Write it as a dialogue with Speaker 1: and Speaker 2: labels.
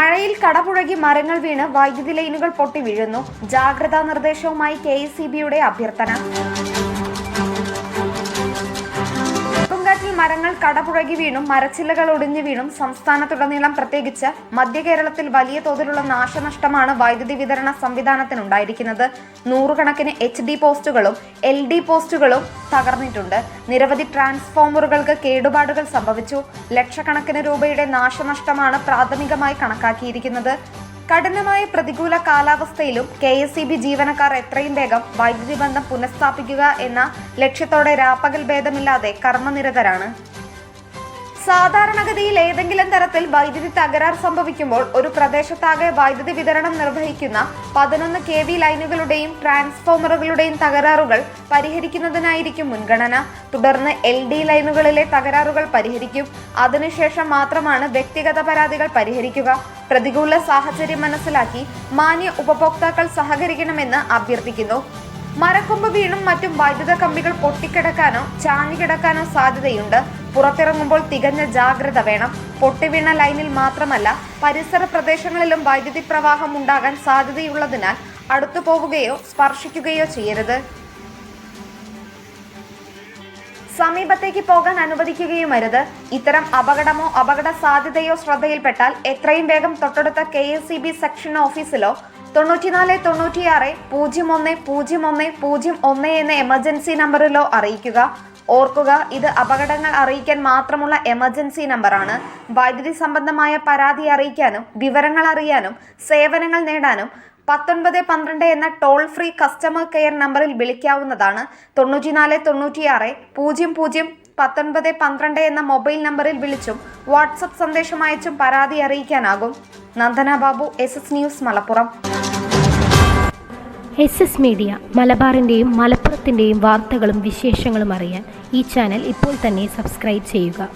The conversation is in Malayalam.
Speaker 1: മഴയിൽ കടപുഴകി മരങ്ങൾ വീണ് വൈദ്യുതി ലൈനുകൾ പൊട്ടി വീഴുന്നു. ജാഗ്രതാ നിർദ്ദേശവുമായി കെ അഭ്യർത്ഥന. മരങ്ങൾ കടപുഴകി വീണും മരച്ചില്ലകൾ ഒടിഞ്ഞു വീണും സംസ്ഥാനത്തുടനീളം പ്രത്യേകിച്ച് മധ്യ കേരളത്തിൽ വലിയ തോതിലുള്ള നാശനഷ്ടമാണ് വൈദ്യുതി വിതരണ സംവിധാനത്തിനുണ്ടായിരിക്കുന്നത്. നൂറുകണക്കിന് എച്ച് ഡി പോസ്റ്റുകളും എൽ ഡി പോസ്റ്റുകളും തകർന്നിട്ടുണ്ട്. നിരവധി ട്രാൻസ്ഫോമറുകൾക്ക് കേടുപാടുകൾ സംഭവിച്ചു. ലക്ഷക്കണക്കിന് രൂപയുടെ നാശനഷ്ടമാണ് പ്രാഥമികമായി കണക്കാക്കിയിരിക്കുന്നത്. കഠിനമായ പ്രതികൂല കാലാവസ്ഥയിലും കെ എസ് ഇ ബി ജീവനക്കാർ എത്രയും വേഗം വൈദ്യുതി ബന്ധം പുനഃസ്ഥാപിക്കുക എന്ന ലക്ഷ്യത്തോടെ രാപ്പകൽ ഭേദമില്ലാതെ കർമ്മനിരതരാണ്. സാധാരണഗതിയിൽ ഏതെങ്കിലും തരത്തിൽ വൈദ്യുതി തകരാർ സംഭവിക്കുമ്പോൾ ഒരു പ്രദേശത്താകെ വൈദ്യുതി വിതരണം നിർവഹിക്കുന്ന പതിനൊന്ന് കെ വി ലൈനുകളുടെയും ട്രാൻസ്ഫോമറുകളുടെയും തകരാറുകൾ പരിഹരിക്കുന്നതിനായിരിക്കും മുൻഗണന. തുടർന്ന് എൽ ഡി ലൈനുകളിലെ തകരാറുകൾ പരിഹരിക്കും. അതിനുശേഷം മാത്രമാണ് വ്യക്തിഗത പരാതികൾ പരിഹരിക്കുക. പ്രതികൂല സാഹചര്യം മനസ്സിലാക്കി മാന്യ ഉപഭോക്താക്കൾ സഹകരിക്കണമെന്ന് അഭ്യർത്ഥിക്കുന്നു. മരക്കൊമ്പ് വീണും മറ്റും വൈദ്യുത കമ്പികൾ പൊട്ടിക്കിടക്കാനോ ചാഞ്ഞുകിടക്കാനോ സാധ്യതയുണ്ട്. പുറത്തിറങ്ങുമ്പോൾ തികഞ്ഞ ജാഗ്രത വേണം. പൊട്ടിവീണ ലൈനിൽ മാത്രമല്ല പരിസര പ്രദേശങ്ങളിലും വൈദ്യുതി പ്രവാഹം ഉണ്ടാകാൻ സാധ്യതയുള്ളതിനാൽ അടുത്തു പോവുകയോ സ്പർശിക്കുകയോ ചെയ്യരുത്. സമീപത്തേക്ക് പോകാൻ അനുവദിക്കുകയുമരുത്. ഇത്തരം അപകടമോ അപകട സാധ്യതയോ ശ്രദ്ധയിൽപ്പെട്ടാൽ എത്രയും വേഗം തൊട്ടടുത്ത K S C B section ഓഫീസിലോ തൊണ്ണൂറ്റിനാല് തൊണ്ണൂറ്റിയാറ് പൂജ്യം ഒന്ന് പൂജ്യം ഒന്ന് പൂജ്യം ഒന്ന് എന്ന എമർജൻസി നമ്പറിലോ അറിയിക്കുക. ഓർക്കുക ഇത് അപകടങ്ങൾ അറിയിക്കാൻ മാത്രമുള്ള എമർജൻസി നമ്പറാണ്. വൈദ്യുതി സംബന്ധമായ പരാതി അറിയിക്കാനും വിവരങ്ങൾ അറിയാനും സേവനങ്ങൾ നേടാനും പത്തൊൻപത് പന്ത്രണ്ട് എന്ന ടോൾ ഫ്രീ കസ്റ്റമർ കെയർ നമ്പറിൽ വിളിക്കാവുന്നതാണ്. തൊണ്ണൂറ്റിനാല് തൊണ്ണൂറ്റിയാറ് പൂജ്യം പൂജ്യം പത്തൊൻപത് പന്ത്രണ്ട് എന്ന മൊബൈൽ നമ്പറിൽ വിളിച്ചും വാട്സപ്പ് സന്ദേശം അയച്ചും പരാതി അറിയിക്കാനാകും. Nandana Babu S S news Malappuram.
Speaker 2: S S media മലബാറിന്റെയും മലപ്പുറത്തിന്റെയും വാർത്തകളും വിശേഷങ്ങളും അറിയാൻ ഈ ചാനൽ ഇപ്പോൾ തന്നെ സബ്സ്ക്രൈബ് ചെയ്യുക.